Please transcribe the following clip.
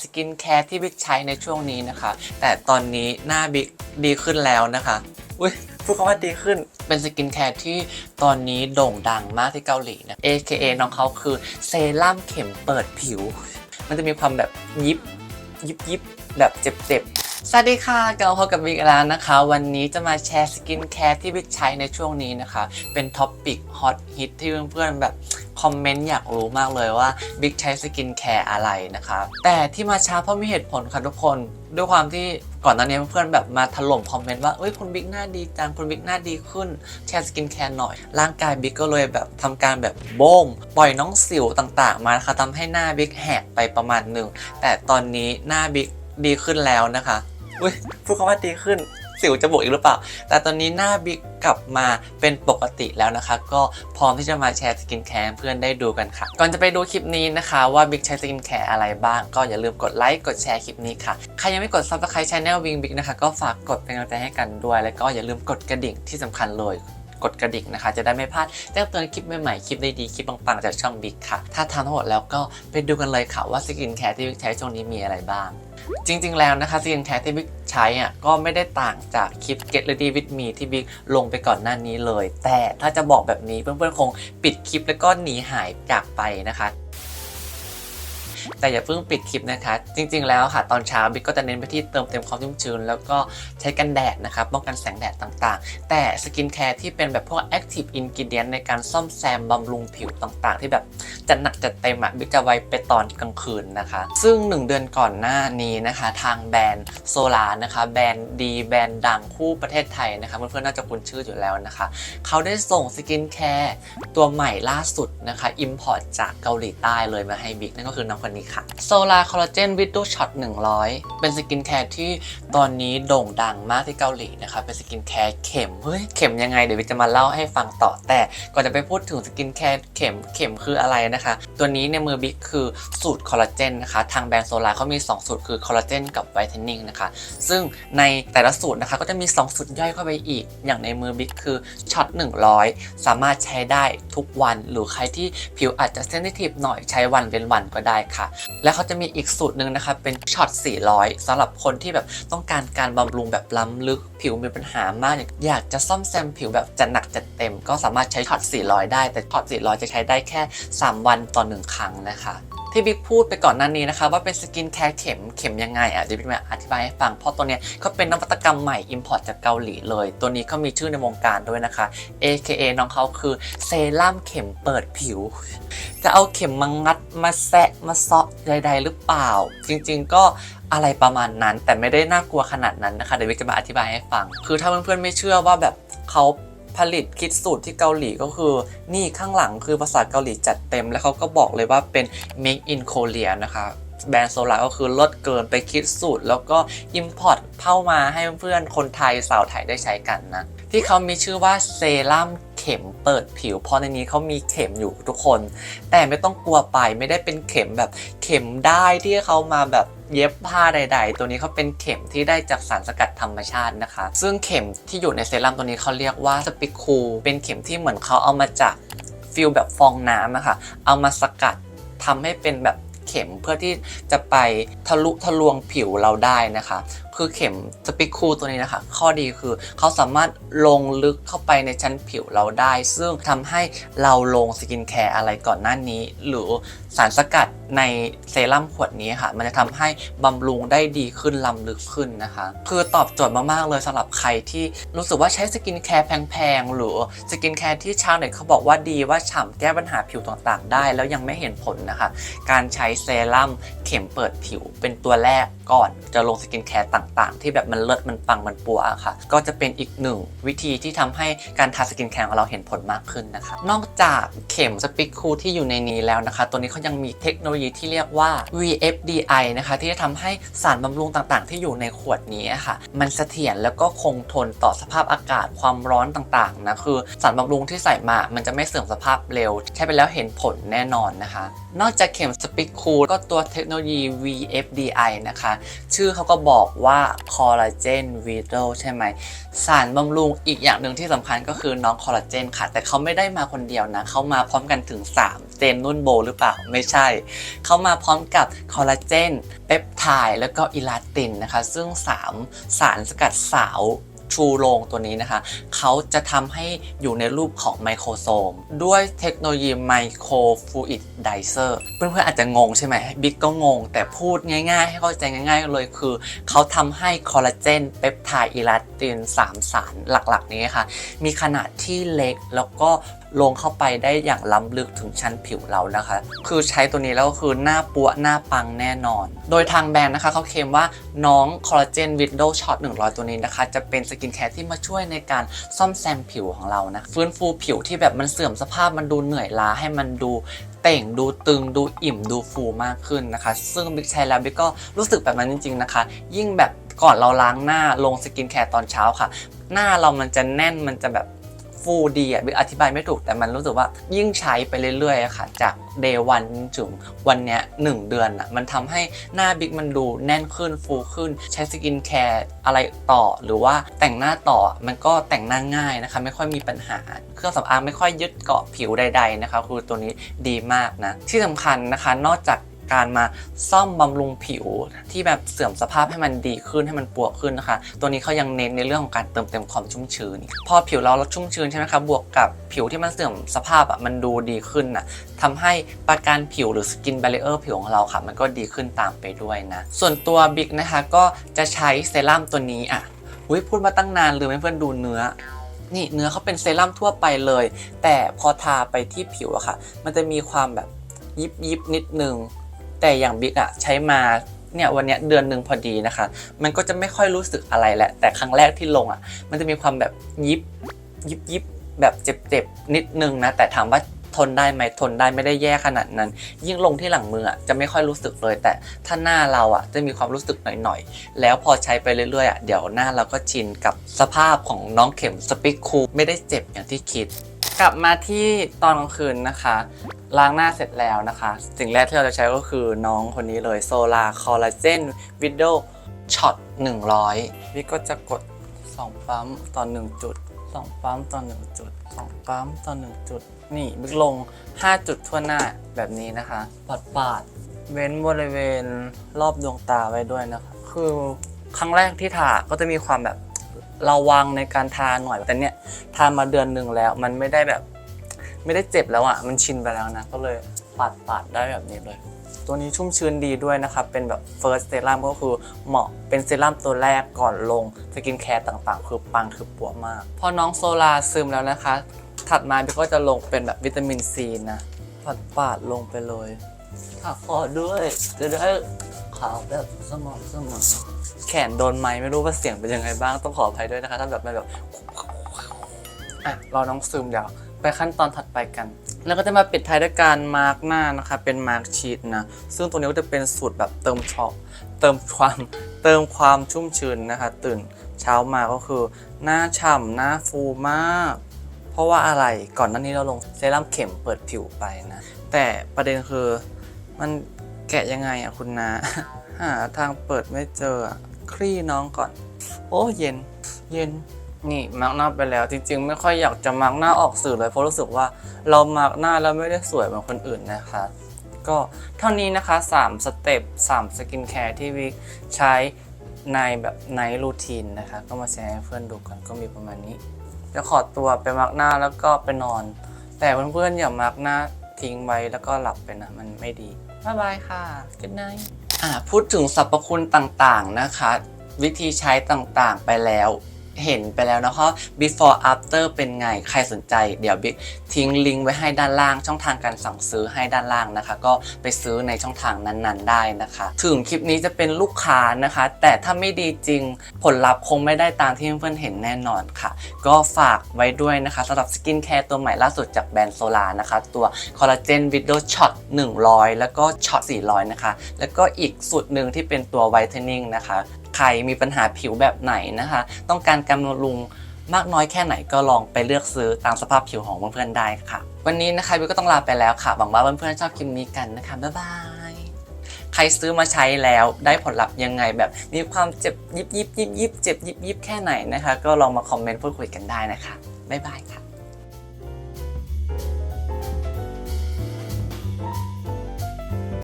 สกินแคร์ที่บิ๊กใช้ในช่วงนี้นะคะ แต่ตอนนี้หน้าบิ๊กดีขึ้นแล้วนะคะอุ้ยพูดคำว่าดีขึ้นเป็นสกินแคร์ที่ตอนนี้โด่งดังมากที่เกาหลีนะ AKA น้องเขาคือเซรั่มเข็มเปิดผิว มันจะมีความแบบยิบยิบยิบแบบเจ็บๆ สวัสดีค่ะกลับมาพบกับบิ๊กแล้วนะคะ วันนี้จะมาแชร์สกินแคร์ที่บิ๊กใช้ในช่วงนี้นะคะ เป็นท็อปปิกฮอตฮิตที่เพื่อนๆแบบคอมเมนต์อยากรู้มากเลยว่าบิ๊กใช้สกินแคร์อะไรนะคะ แต่ที่มาช้าเพราะมีเหตุผลค่ะทุกคน ด้วยความที่ก่อนหน้านี้เพื่อนๆแบบมาถล่มคอมเมนต์ว่าเอ้ยคุณบิ๊กหน้าดีจังคุณบิ๊กหน้าดีขึ้นแชร์สกินแคร์หน่อย ร่างกายบิ๊กก็เลยแบบทำการแบบโบ้งปล่อยน้องสิวต่างๆ มานะคะทำให้หน้าบิ๊กแหกไปประมาณหนึ่งแต่ตอนนี้หน้าบิ๊กดีขึ้นแล้วนะคะ อุ้ยพูดคำว่าดีขึ้น สิวจะบวกอีกหรือเปล่า แต่ตอนนี้หน้าบิ๊กกลับมาเป็นปกติแล้วนะคะ ก็พร้อมที่จะมาแชร์สกินแคร์เพื่อนได้ดูกันค่ะ ก่อนจะไปดูคลิปนี้นะคะ ว่าบิ๊กใช้สกินแคร์อะไรบ้าง ก็อย่าลืมกดไลค์กดแชร์คลิปนี้ค่ะ ใครยังไม่กดซับสไครต์ช anel วิงบิ๊กนะคะก็ฝากกดเป็นกำลังใจให้กันด้วย แล้วก็อย่าลืมกดกระดิ่งที่สำคัญเลยกดกระดิ่งนะคะ จะได้ไม่พลาดแจ้งเตือนคลิปใหม่ๆ คลิปดีๆ คลิปปังๆ จากช่องบิ๊กค่ะ ถ้าทำทั้งหมดแล้วก็ไปดูกันเลยค่ะว่าสกินแคร์ที่บิ๊กใช้ช่วงนี้มีอะไรบ้าง จริง ๆ แล้วนะคะสกินแคร์ที่บิ๊กใช้อะก็ไม่ได้ต่างจากคลิป Get Ready with Me ที่บิ๊กลงไปก่อนหน้านี้เลย แต่ถ้าจะบอกแบบนี้เพื่อนๆคงปิดคลิปแล้วก็หนีหายจากไปนะคะ แต่อย่าเพิ่งปิดคลิปนะคะ จริง ๆ แล้วค่ะตอนเช้าบิ๊กก็จะเน้นไปที่เติมเต็มความชุ่มชื้นแล้วก็ใช้กันแดดนะคะป้องกันแสงแดดต่างๆ แต่สกินแคร์ที่เป็นแบบพวก Active Ingredient ในการซ่อมแซมบำรุงผิวต่างๆ ที่แบบจัดหนักจัดเต็มอะบิ๊กจะไว้ไปตอนกลางคืนนะคะ ซึ่ง 1 เดือนก่อนหน้านี้นะคะทางแบรนด์โซลานะคะแบรนด์ดีแบรนด์ดังคู่ประเทศไทยนะคะเพื่อนๆน่าจะคุ้นชื่ออยู่แล้วนะคะเขาได้ส่งสกินแคร์ตัวใหม่ล่าสุดนะคะ Import จากเกาหลีใต้เลยมาให้บิ๊กนั่นก็คือน้องคนนี้ค่ะ Solar Collagen Widow Shot 100 เป็นสกินแคร์ที่ตอนนี้โด่งดังมากที่เกาหลีนะคะเป็นสกินแคร์เข็มเฮ้ยเข็มยังไงเดี๋ยวบิ๊กจะมาเล่าให้ฟังต่อแต่ก่อนจะไปพูดถึงสกินแคร์เข็มเข็มคืออะไรนะคะ ตัวนี้ในมือบิ๊กคือสูตรคอลลาเจนนะคะทางแบรนด์โซลาเขามี 2 สูตรคือคอลลาเจนกับไวท์เทนนิ่งนะคะซึ่งในแต่ละสูตรนะคะก็จะมี 2 สูตรย่อยเข้าไปอีก อย่างในมือบิ๊กคือช็อต100 สามารถใช้ได้ทุกวัน หรือใครที่ผิวอาจจะเซนซิทีฟหน่อยใช้วันเป็นวันก็ได้ค่ะและเขาจะมีอีกสูตรหนึ่งนะคะเป็นช็อต 400สำหรับคนที่แบบต้องการการบำรุงแบบล้ำลึกผิวมีปัญหามากอยากจะซ่อมแซมผิวแบบจัดหนักจัดเต็ม ก็สามารถใช้ช็อต 400 ได้ แต่ช็อต 400 จะใช้ได้แค่ 3 วันต่อ 1 ครั้งนะคะที่บิ๊กพูดไปก่อนหน้านี้นะคะว่าเป็นสกินแคร์เข็มเข็มยังไงอะเดี๋ยวบิ๊กมาอธิบายให้ฟังเพราะตัวเนี้ยก็เป็นนวัตกรรมใหม่ Import จากเกาหลีเลย ตัวนี้ก็มีชื่อในวงการด้วยนะคะ AKA น้องเขาคือเซรั่มเข็มเปิดผิว จะเอาเข็มมางัดมาแซะมาซาะใด ๆ หรือเปล่า จริง ๆ ก็อะไรประมาณนั้น แต่ไม่ได้น่ากลัวขนาดนั้นนะคะเดี๋ยววิกจะมาอธิบายให้ฟัง คือถ้าเพื่อนๆไม่เชื่อว่าแบบเขาผลิตคิดสูตรที่เกาหลีก็คือ นี่ข้างหลังคือภาษาเกาหลีจัดเต็ม แล้วเขาก็บอกเลยว่าเป็น make in Korea นะคะแบรนด์โซลาก็คือลดเกินไปคิดสูตร แล้วก็ Import เข้ามาให้เพื่อนๆคนไทยสาวไทยได้ใช้กันนะ ที่เขามีชื่อว่าเซรั่ม เข็มเปิดผิว เพราะในนี้เขามีเข็มอยู่ทุกคน แต่ไม่ต้องกลัวไปไม่ได้เป็นเข็มแบบเข็มได้ที่เขามาแบบเย็บผ้าใด ๆ ตัวนี้เขาเป็นเข็มที่ได้จากสารสกัดธรรมชาตินะคะ ซึ่งเข็มที่อยู่ในเซรั่มตัวนี้เขาเรียกว่าสปิคูเป็นเข็มที่เหมือนเขาเอามาจากฟิลแบบฟองน้ำอะค่ะ เอามาสกัดทำให้เป็นแบบเข็มเพื่อที่จะไปทะลุทะลวงผิวเราได้นะคะคือเข็มสปิคูตัวนี้นะคะ ข้อดีคือเขาสามารถลงลึกเข้าไปในชั้นผิวเราได้ ซึ่งทำให้เราลงสกินแคร์อะไรก่อนหน้านี้ หรือสารสกัดในเซรั่มขวดนี้ค่ะ มันจะทำให้บำรุงได้ดีขึ้นล้ำลึกขึ้นนะคะ คือตอบโจทย์มากๆเลยสำหรับใครที่รู้สึกว่าใช้สกินแคร์แพงๆหรือสกินแคร์ที่ชาวเน็ตเขาบอกว่าดีว่าฉ่ำแก้ปัญหาผิวต่างๆ ได้ แล้วยังไม่เห็นผลนะคะ การใช้เซรั่มเข็มเปิดผิวเป็นตัวแรกก่อนจะลงสกินแคร์ต่างๆ ที่แบบมันเลิศมันปังมันปัวอะค่ะ ก็จะเป็นอีกหนึ่งวิธีที่ทำให้การทาสกินแคร์ของเราเห็นผลมากขึ้นนะคะ นอกจากเข็มสปิกคูที่อยู่ในนี้แล้วนะคะ ตัวนี้เขายังมีเทคโนโลยีที่เรียกว่า VFDI นะคะที่จะทำให้สารบำรุงต่างๆ ที่อยู่ในขวดนี้ค่ะ มันเสถียรแล้วก็คงทนต่อสภาพอากาศความร้อนต่างๆนะคือสารบำรุงที่ใส่มามันจะไม่เสื่อมสภาพเร็ว ใช้ไปแล้วเห็นผลแน่นอนนะคะ นอกจากเข็มสปิกคูก็ตัวเทคโนโลยี VFDI นะคะชื่อเขาก็บอกว่าคอลลาเจนวีโดใช่ไหม สารบำรุงอีกอย่างหนึ่งที่สำคัญก็คือน้องคอลลาเจนค่ะ แต่เขาไม่ได้มาคนเดียวนะเขามาพร้อมกันถึง 3 เจนนุ่นโบหรือเปล่าไม่ใช่ เขามาพร้อมกับคอลลาเจนเปปไทด์แล้วก็อิลาตินนะคะ ซึ่ง 3 สารสกัดสาว ชูโรงตัวนี้นะคะ เขาจะทำให้อยู่ในรูปของไมโครโซม ด้วยเทคโนโลยีไมโครฟลูอิดไดเซอร์เพื่อนๆอาจจะงงใช่ไหมบิ๊กก็งง แต่พูดง่ายๆ ให้เข้าใจง่ายๆเลยคือ เขาทำให้คอลลาเจนเปปไทด์อิลาติน 3 สารหลักๆ นี้ค่ะ มีขนาดที่เล็กแล้วก็ ลงเข้าไปได้อย่างล้ำลึกถึงชั้นผิวเรานะคะ คือใช้ตัวนี้แล้วก็คือหน้าปัวหน้าปังแน่นอน โดยทางแบรนด์นะคะเขาเคลมว่าน้องคอลลาเจนวิดโดช็อต100 ตัวนี้นะคะ จะเป็นสกินแคร์ที่มาช่วยในการซ่อมแซมผิวของเรานะ ฟื้นฟูผิวที่แบบมันเสื่อมสภาพมันดูเหนื่อยล้าให้มันดูเต่งดูตึงดูอิ่มดูฟูมากขึ้นนะคะ ซึ่งบิ๊กใช้แล้วบิ๊กก็รู้สึกแบบนั้นจริง ๆนะคะ ยิ่งแบบก่อนเราล้างหน้าลงสกินแคร์ตอนเช้าค่ะ หน้าเรามันจะแน่นมันจะแบบ ฟูดีอะบิ๊กอธิบายไม่ถูกแต่มันรู้สึกว่ายิ่งใช้ไปเรื่อยๆอะค่ะ จากเดย์วันถึงวันเนี้ยหนึ่งเดือนอะมันทำให้หน้าบิ๊กมันดูแน่นขึ้นฟูขึ้น ใช้สกินแคร์อะไรต่อหรือว่าแต่งหน้าต่อมันก็แต่งหน้าง่ายนะคะ ไม่ค่อยมีปัญหา เครื่องสำอางไม่ค่อยยึดเกาะผิวใด ๆนะคะ คือตัวนี้ดีมากนะ ที่สำคัญนะคะนอกจาก การมาซ่อมบำรุงผิวที่แบบเสื่อมสภาพให้มันดีขึ้นให้มันปวกขึ้นนะคะ ตัวนี้เขายังเน้นในเรื่องของการเติมเต็มความชุ่มชื้น พอผิวเราชุ่มชื้นใช่ไหมคะบวกกับผิวที่มันเสื่อมสภาพอะมันดูดีขึ้นน่ะทำให้ประการผิวหรือสกิน b บ r เ i อร์ผิวของเราค่ะ มันก็ดีขึ้นตามไปด้วยนะ ส่วนตัวบิ๊กนะคะก็จะใช้เซรั่มตัวนี้อะอุ้ยพูดมาตั้งนานลืมให้เพื่อนดูเนื้อนี่เนื้อเขาเป็นเซรั่มทั่วไปเลย แต่พอทาไปที่ผิวอะค่ะ มันจะมีความแบบยิบยิบนิดนึง แต่อย่างบิ๊กอะใช้มาเนี่ยวันเนี้ยเดือนหนึ่งพอดีนะคะ มันก็จะไม่ค่อยรู้สึกอะไรแหละ แต่ครั้งแรกที่ลงอะมันจะมีความแบบยิบยิบยิบแบบเจ็บๆนิดนึงนะ แต่ถามว่าทนได้ไหมทนได้ไม่ได้แย่ขนาดนั้น ยิ่งลงที่หลังมืออะจะไม่ค่อยรู้สึกเลย แต่ถ้าหน้าเราอะจะมีความรู้สึกหน่อยๆ แล้วพอใช้ไปเรื่อยๆอะเดี๋ยวหน้าเราก็ชินกับสภาพของน้องเข็มสปิกคูไม่ได้เจ็บอย่างที่คิด กลับมาที่ตอนกลางคืนนะคะ ล้างหน้าเสร็จแล้วนะคะ สิ่งแรกที่เราจะใช้ก็คือน้องคนนี้เลยโซลาคอลลาเจนวิดโดช็อต100วิกก็จะกด 2 ปั๊มต่อ 1 จุด 2 ปั๊มต่อ 1 จุด 2 ปั๊มต่อ 1 จุด นี่บิ๊กลง 5 จุดทั่วหน้าแบบนี้นะคะ ปาดปาดเว้นบริเวณรอบดวงตาไว้ด้วยนะคะ คือครั้งแรกที่ทาก็จะมีความแบบระวังในการทาหน่อยแต่เนี่ยทามาเดือนหนึ่งแล้วมันไม่ได้แบบ ไม่ได้เจ็บแล้วอะมันชินไปแล้วนะก็เลยปาดปาดได้แบบนี้เลย ตัวนี้ชุ่มชื้นดีด้วยนะครับ เป็นแบบ first serum ก็คือเหมาะเป็นเซรั่มตัวแรกก่อนลงสกินแคร์ต่างๆ คือปังคือปัวมาก พอน้องโซลาซึมแล้วนะคะ ถัดมาพี่ก็จะลงเป็นแบบวิตามินซีนะปาดปาดลงไปเลยทาคอด้วยจะได้ขาวแบบสม่ำเสมอแขนโดนไม้ไม่รู้ว่าเสียงเป็นยังไงบ้างต้องขออภัยด้วยนะคะถ้าแบบมันแบบอะรอน้องซึมเดี๋ยว ไปขั้นตอนถัดไปกัน แล้วก็จะมาปิดท้ายด้วยการมาร์กหน้านะคะเป็นมาร์กชีตนะซึ่งตัวนี้ก็จะเป็นสูตรแบบเติมช็อปเติมความเติมความชุ่มชื้นนะคะ ตื่นเช้ามาก็คือ หน้าฉ่ำหน้าฟูมาก เพราะว่าอะไรก่อนหน้านี้เราลงเซรั่มเข็มเปิดผิวไปนะ แต่ประเด็นคือมันแกะยังไงอะคุณนาหาทางเปิดไม่เจอคลี่น้องก่อน โอ้เย็น เย็น นี่มาร์กหน้าไปแล้ว จริง ๆ ไม่ค่อยอยากจะมาร์กหน้าออกสื่อเลยเพราะรู้สึกว่าเรามาร์กหน้าแล้วไม่ได้สวยเหมือนคนอื่นนะคะ ก็เท่านี้นะคะ 3 สเต็ป3สกินแคร์ที่วิกใช้ในแบบในรูทีนนะคะ ก็มาแชร์ให้เพื่อนดูกันก็มีประมาณนี้จะขอตัวไปมาร์กหน้าแล้วก็ไปนอน แต่เพื่อนๆอย่ามาร์กหน้าทิ้งไว้แล้วก็หลับไปนะ มันไม่ดีบ๊ายบายค่ะ good night อ่าพูดถึงสรรพคุณต่างๆนะคะ วิธีใช้ต่างๆไปแล้ว เห็นไปแล้วนะคะ before after เป็นไงใครสนใจ เดี๋ยวบิ๊กทิ้งลิงก์ไว้ให้ด้านล่าง ช่องทางการสั่งซื้อให้ด้านล่างนะคะ ก็ไปซื้อในช่องทางนั้นๆ ได้นะคะ ถึงคลิปนี้จะเป็นลูกค้านะคะ แต่ถ้าไม่ดีจริงผลลัพธ์คงไม่ได้ตามที่เพื่อนๆเห็นแน่นอนค่ะ ก็ฝากไว้ด้วยนะคะสำหรับสกินแคร์ตัวใหม่ล่าสุดจากแบรนด์โซลานะคะ ตัวคอลลาเจนวิดโดช็อต100 แล้วก็ช็อต400 นะคะ แล้วก็อีกสูตรหนึ่งที่เป็นตัวไวท์เทนนิ่งนะคะ ใครมีปัญหาผิวแบบไหนนะคะ ต้องการการบำรุงมากน้อยแค่ไหนก็ลองไปเลือกซื้อตามสภาพผิวของเพื่อนๆได้ค่ะ วันนี้นะคะวิวก็ต้องลาไปแล้วค่ะหวังว่าเพื่อนๆชอบคลิปนี้กันนะคะบ๊ายบายใครซื้อมาใช้แล้วได้ผลลัพธ์ยังไงแบบมีความเจ็บยิบยิบยิบยิบเจ็บยิบยิบแค่ไหนนะคะ ก็ลองมาคอมเมนต์พูดคุยกันได้นะคะบ๊ายบายค่ะ